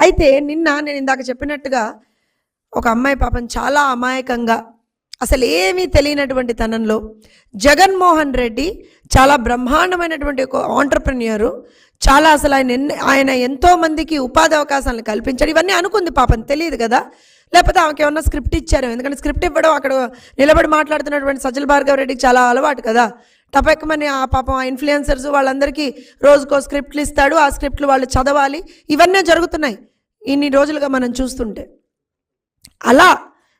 అయితే నిన్న నేను ఇందాక చెప్పినట్టుగా ఒక అమ్మాయి పాపం చాలా అమాయకంగా అసలు ఏమీ తెలియనటువంటి తనంలో జగన్మోహన్ రెడ్డి చాలా బ్రహ్మాండమైనటువంటి ఒక ఆంటర్ప్రెన్యూరు చాలా అసలు ఆయన ఎన్ని ఆయన ఎంతోమందికి ఉపాధి అవకాశాలను కల్పించాడు. ఇవన్నీ అనుకుంది పాపం తెలియదు కదా? లేకపోతే ఆమెకి ఏమన్నా స్క్రిప్ట్ ఇచ్చారు? ఎందుకంటే స్క్రిప్ట్ ఇవ్వడం అక్కడ నిలబడి మాట్లాడుతున్నటువంటి సజ్జల భార్గవ రెడ్డికి చాలా అలవాటు కదా? టపెక్కమని ఆ పాపం ఆ ఇన్ఫ్లుయెన్సర్స్ వాళ్ళందరికీ రోజుకో స్క్రిప్ట్లు ఇస్తాడు ఆ స్క్రిప్ట్లు వాళ్ళు చదవాలి. ఇవన్నీ జరుగుతున్నాయి. ఇన్ని రోజులుగా మనం చూస్తుంటే. అలా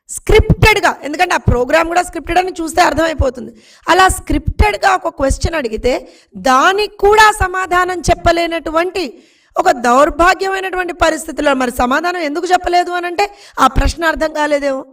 స్క్రిప్టెడ్గా ఎందుకంటే ఆ ప్రోగ్రామ్ కూడా స్క్రిప్టెడ్ అని చూస్తే అర్థమైపోతుంది. అలా స్క్రిప్టెడ్గా ఒక క్వశ్చన్ అడిగితే దానికి కూడా సమాధానం చెప్పలేనటువంటి ఒక దౌర్భాగ్యమైనటువంటి పరిస్థితుల్లో మరి సమాధానం ఎందుకు చెప్పలేదు అని అంటే ఆ ప్రశ్న అర్థం కాలేదేమో.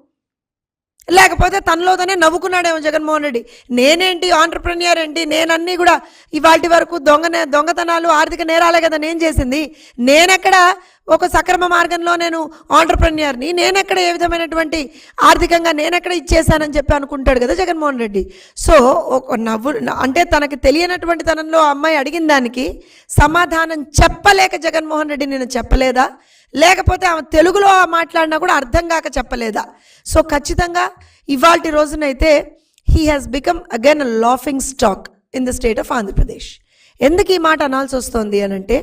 లేకపోతే తనలోతోనే నవ్వుకున్నాడేమో జగన్మోహన్ రెడ్డి. నేనేంటి ఆంటర్ప్రెన్యూర్ ఏంటి? నేనన్నీ కూడా ఇవాటి వరకు దొంగ దొంగతనాలు ఆర్థిక నేరాలే కదా నేను చేసింది. నేనెక్కడ ఒక సక్రమ మార్గంలో నేను ఆంటర్ప్రెన్యూర్ని నేనెక్కడ ఏ విధమైనటువంటి ఆర్థికంగా నేనెక్కడ ఇచ్చేసానని చెప్పి అనుకుంటాడు కదా జగన్మోహన్ రెడ్డి. సో ఒక నవ్వు అంటే తనకి తెలియనటువంటి తనంలో ఆ అమ్మాయి అడిగిన దానికి సమాధానం చెప్పలేక జగన్మోహన్ రెడ్డి నేను చెప్పలేదా? లేకపోతే ఆమె తెలుగులో మాట్లాడినా కూడా అర్థం కాక చెప్పలేదా? సో ఖచ్చితంగా ఇవాళ రోజునైతే he has become again a laughing stock in the state of Andhra Pradesh ఎందుకు ఈ మాట అనాల్సి వస్తుంది అని అంటే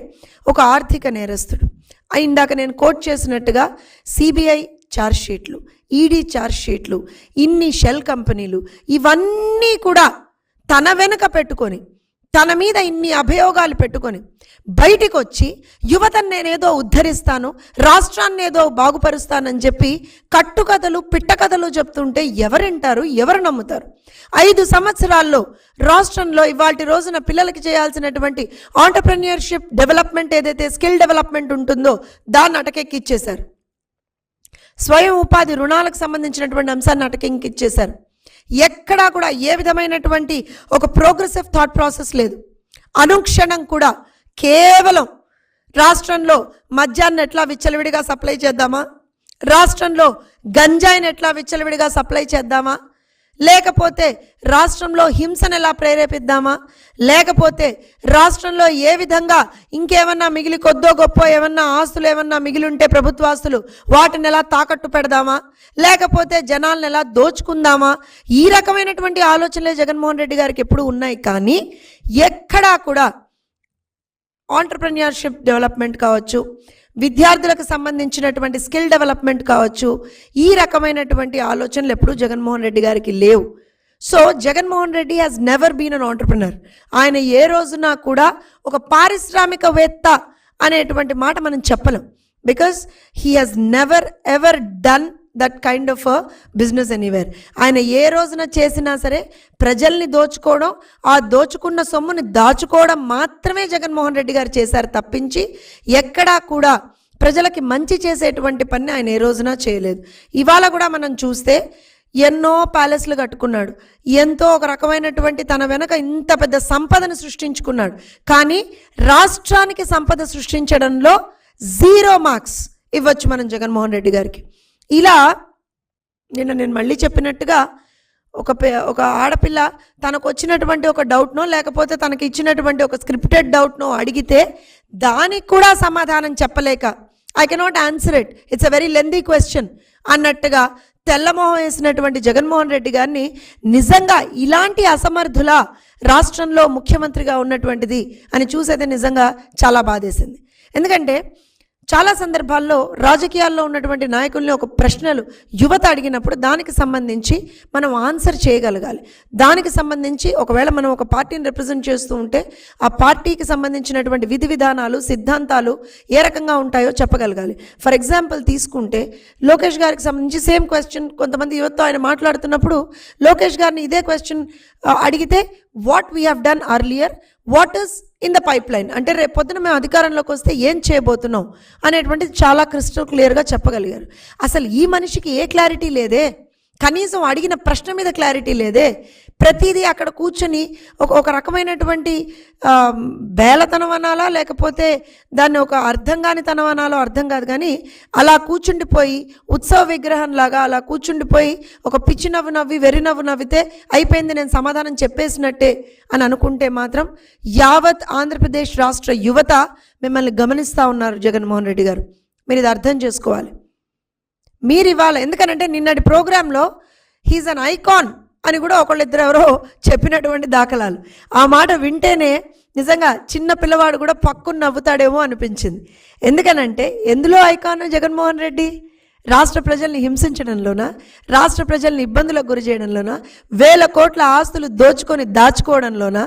ఒక ఆర్థిక నేరస్తుడు. ఇందాక నేను కోట్ చేసినట్టుగా CBI charge sheets ED charge sheets ఇన్ని షెల్ కంపెనీలు ఇవన్నీ కూడా తన వెనుక పెట్టుకొని తన మీద ఇన్ని అభియోగాలు పెట్టుకొని బయటికి వచ్చి యువతను నేనేదో ఉద్ధరిస్తాను రాష్ట్రాన్ని ఏదో బాగుపరుస్తానని చెప్పి కట్టుకథలు పిట్టకథలు చెప్తుంటే ఎవరింటారు ఎవరు నమ్ముతారు? ఐదు సంవత్సరాల్లో రాష్ట్రంలో ఇవాటి రోజున పిల్లలకి చేయాల్సినటువంటి ఆంటర్ప్రెన్యూర్షిప్ డెవలప్మెంట్ ఏదైతే స్కిల్ డెవలప్మెంట్ ఉంటుందో దాన్ని అటకెక్కిచ్చేశారు. స్వయం ఉపాధి రుణాలకు సంబంధించినటువంటి అంశాన్ని అటకెక్కిచ్చేశారు. ఎక్కడా కూడా ఏ విధమైనటువంటి ఒక ప్రోగ్రెసివ్ థాట్ ప్రాసెస్ లేదు. అనుక్షణం కూడా కేవలం రాష్ట్రంలో మద్యాన్ని ఎట్లా విచ్చలవిడిగా సప్లై చేద్దామా? రాష్ట్రంలో గంజాయిని ఎట్లా విచ్చలవిడిగా సప్లై చేద్దామా? లేకపోతే రాష్ట్రంలో హింసను ఎలా ప్రేరేపిద్దామా? లేకపోతే రాష్ట్రంలో ఏ విధంగా ఇంకేమన్నా మిగిలి కొద్దో గొప్ప ఏమన్నా ఆస్తులు ఏమన్నా మిగిలి ఉంటే ప్రభుత్వ ఆస్తులు వాటిని ఎలా తాకట్టు పెడదామా? లేకపోతే జనాలను ఎలా దోచుకుందామా? ఈ రకమైనటువంటి ఆలోచనలే జగన్మోహన్ రెడ్డి గారికి ఎప్పుడు ఉన్నాయి కానీ ఎక్కడా కూడా ఆంటర్ప్రెన్యూర్షిప్ డెవలప్మెంట్ కావచ్చు విద్యార్థులకు సంబంధించినటువంటి స్కిల్ డెవలప్మెంట్ కావచ్చు ఈ రకమైనటువంటి ఆలోచనలు ఎప్పుడూ జగన్మోహన్ రెడ్డి గారికి లేవు. So Jaganmohan Reddy has never been an entrepreneur ఆయన ఏ రోజున కూడా ఒక పారిశ్రామికవేత్త అనేటువంటి మాట మనం చెప్పలేం. Because he has never ever done that kind of business anywhere ఆయన ఏ రోజున చేసినా సరే ప్రజల్ని దోచుకోవడం ఆ దోచుకున్న సొమ్ముని దాచుకోవడం మాత్రమే జగన్మోహన్ రెడ్డి గారు చేశారు తప్పించి ఎక్కడా కూడా ప్రజలకి మంచి చేసేటువంటి పని ఆయన ఏ రోజున చేయలేదు. ఇవాళ కూడా మనం చూస్తే ఎన్నో ప్యాలెస్లు కట్టుకున్నాడు. ఎంతో ఒక రకమైనటువంటి తన వెనక ఇంత పెద్ద సంపదను సృష్టించుకున్నాడు. కానీ రాష్ట్రానికి సంపద సృష్టించడంలో జీరో మార్క్స్ ఇవ్వచ్చు మనం జగన్మోహన్ రెడ్డి గారికి. ఇలా నిన్న నేను మళ్ళీ చెప్పినట్టుగా ఒక పే- ఒక ఆడపిల్ల తనకు వచ్చినటువంటి ఒక డౌట్నో లేకపోతే తనకి ఇచ్చినటువంటి ఒక స్క్రిప్టెడ్ డౌట్నో అడిగితే దానికి కూడా సమాధానం చెప్పలేక I cannot answer it it's a very lengthy question అన్నట్టుగా తెల్లమోహం వేసినటువంటి జగన్మోహన్ రెడ్డి గారిని నిజంగా ఇలాంటి అసమర్థుల రాష్ట్రంలో ముఖ్యమంత్రిగా ఉన్నటువంటిది అని చూసైతే నిజంగా చాలా బాధేసింది. ఎందుకంటే చాలా సందర్భాల్లో రాజకీయాల్లో ఉన్నటువంటి నాయకుల్ని ఒక ప్రశ్నలు యువత అడిగినప్పుడు దానికి సంబంధించి మనం ఆన్సర్ చేయగలగాలి. దానికి సంబంధించి ఒకవేళ మనం ఒక పార్టీని రిప్రజెంట్ చేస్తూ ఉంటే ఆ పార్టీకి సంబంధించినటువంటి విధి విధానాలు సిద్ధాంతాలు ఏ రకంగా ఉంటాయో చెప్పగలగాలి. ఫర్ ఎగ్జాంపుల్ తీసుకుంటే లోకేష్ గారికి సంబంధించి సేమ్ క్వశ్చన్ కొంతమంది యువతతో ఆయన మాట్లాడుతున్నప్పుడు లోకేష్ గారిని ఇదే క్వశ్చన్ అడిగితే what we have done earlier what is in the pipeline అంటే రేపు పొద్దున మేము అధికారంలోకి వస్తే ఏం చేయబోతున్నాం అనేటువంటిది చాలా క్రిస్టల్ క్లియర్గా చెప్పగలిగారు. అసలు ఈ మనిషికి ఏ క్లారిటీ లేదే. కనీసం అడిగిన ప్రశ్న మీద క్లారిటీ లేదే. ప్రతిదీ అక్కడ కూర్చొని ఒక ఒక రకమైనటువంటి బేలతనం అనాలా లేకపోతే దాన్ని ఒక అర్థం కాని తనం అనాలో అర్థం కాదు కానీ అలా కూర్చుండిపోయి ఉత్సవ విగ్రహంలాగా అలా కూర్చుండిపోయి ఒక పిచ్చి నవ్వు నవ్వి వెర్రి నవ్వు నవ్వితే అయిపోయింది నేను సమాధానం చెప్పేసినట్టే అని అనుకుంటే మాత్రం యావత్ ఆంధ్రప్రదేశ్ రాష్ట్ర యువత మిమ్మల్ని గమనిస్తూ ఉన్నారు జగన్మోహన్ రెడ్డి గారు. మీరు ఇది అర్థం చేసుకోవాలి. మీరు ఇవాళ ఎందుకనంటే నిన్నటి ప్రోగ్రాంలో హీజ్ అన్ ఐకాన్ అని కూడా ఒకళ్ళిద్దరు ఎవరో చెప్పినటువంటి దాఖలాలు. ఆ మాట వింటేనే నిజంగా చిన్న పిల్లవాడు కూడా పక్కున నవ్వుతాడేమో అనిపించింది. ఎందుకనంటే ఎందులో ఐకాన్ జగన్మోహన్ రెడ్డి? రాష్ట్ర ప్రజల్ని హింసించడంలోనా? రాష్ట్ర ప్రజల్ని ఇబ్బందులకు గురి చేయడంలోనా? వేల కోట్ల ఆస్తులు దోచుకొని దాచుకోవడంలోనా?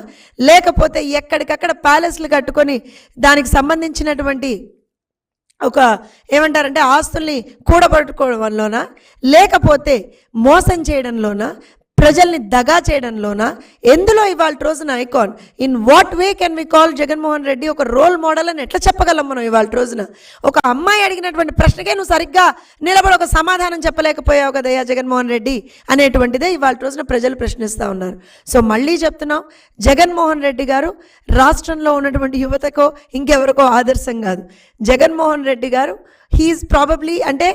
లేకపోతే ఎక్కడికక్కడ ప్యాలెస్లు కట్టుకొని దానికి సంబంధించినటువంటి ఒక ఏమంటారంటే ఆస్తుల్ని కూడబట్టుకోవడంలోనా? లేకపోతే మోసం చేయడంలోనా? ప్రజల్ని దగా చేయడంలోనా? ఎందులో ఇవాళ రోజున icon? In what way can we call Jaganmohan Reddy ఒక రోల్ మోడల్ అని ఎట్లా చెప్పగలం మనం ఇవాళ రోజున? ఒక అమ్మాయి అడిగినటువంటి ప్రశ్నకే నువ్వు సరిగ్గా నిలబడి ఒక సమాధానం చెప్పలేకపోయావు కదయ్యా జగన్మోహన్ రెడ్డి అనేటువంటిదే ఇవాళ రోజున ప్రజలు ప్రశ్నిస్తూ ఉన్నారు. సో మళ్ళీ చెప్తున్నాం జగన్మోహన్ రెడ్డి గారు రాష్ట్రంలో ఉన్నటువంటి యువతకో ఇంకెవరికో ఆదర్శం కాదు. జగన్మోహన్ రెడ్డి గారు హీఈస్ ప్రాబబ్లీ అంటే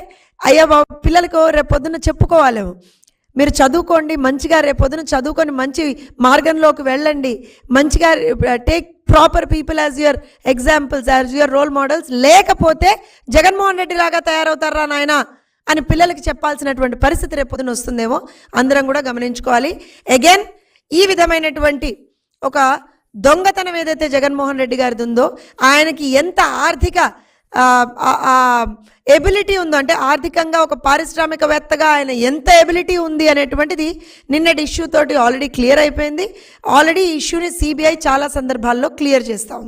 అయ్యా బాబు పిల్లలకు రేపు చెప్పుకోవాలేమో. మీరు చదువుకోండి మంచిగా రేపొద్దున చదువుకొని మంచి మార్గంలోకి వెళ్ళండి. మంచిగా take proper people as your examples as your role models లేకపోతే జగన్మోహన్ రెడ్డి లాగా తయారవుతారా నాయన అని పిల్లలకి చెప్పాల్సినటువంటి పరిస్థితి రేపొద్దున వస్తుందేమో అందరం కూడా గమనించుకోవాలి. అగైన్ ఈ విధమైనటువంటి ఒక దొంగతనం ఏదైతే జగన్మోహన్ రెడ్డి గారిది ఉందో ఆయనకి ఎంత ఆర్థిక ఎబిలిటీ ఉందో అంటే ఆర్థికంగా ఒక పారిశ్రామికవేత్తగా ఆయన ఎంత ఎబిలిటీ ఉంది అనేటువంటిది నిన్నటి ఇష్యూ తోటి ఆల్రెడీ క్లియర్ అయిపోయింది. ఆల్రెడీ ఈ ఇష్యూని సిబిఐ చాలా సందర్భాల్లో క్లియర్ చేస్తూ ఉంది.